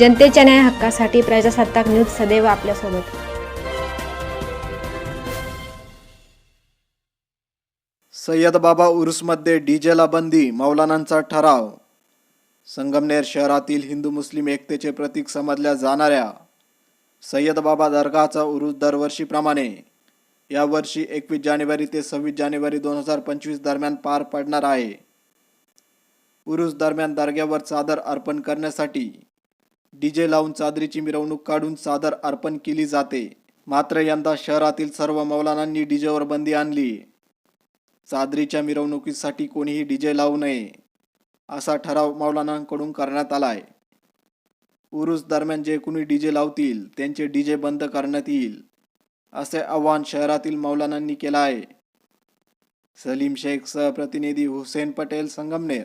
जनतेच्या न्याय हक्कासाठी प्रजासत्ताक न्यूज सदैव आपल्यासोबत. सय्यद बाबा उरुसमध्ये डीजेला बंदी मौलानांचा ठराव. संगमनेर शहरातील हिंदू मुस्लिम एकतेचे प्रतीक समजल्या जाणाऱ्या सय्यद बाबा दर्गाचा उरुस दरवर्षीप्रमाणे. यावर्षी एकवीस जानेवारी ते सव्वीस जानेवारी दोन हजार पंचवीस दरम्यान पार पडणार आहे. उरुस दरम्यान दर्ग्यावर चादर अर्पण करण्यासाठी डीजे लावून चादरीची मिरवणूक काढून चादर अर्पण केली जाते. मात्र यंदा शहरातील सर्व मौलानांनी डीजेवर बंदी आणली. चादरीच्या मिरवणुकीसाठी कोणीही डीजे लावू नये असा ठराव मौलानांकडून करण्यात आलाय. उरूस दरम्यान जे कोणी डीजे लावतील त्यांचे डीजे बंद करण्यात येईल असे आवाहन शहरातील मौलानांनी केलं आहे सलीम शेख सहप्रतिनिधी हुसेन पटेल संगमनेर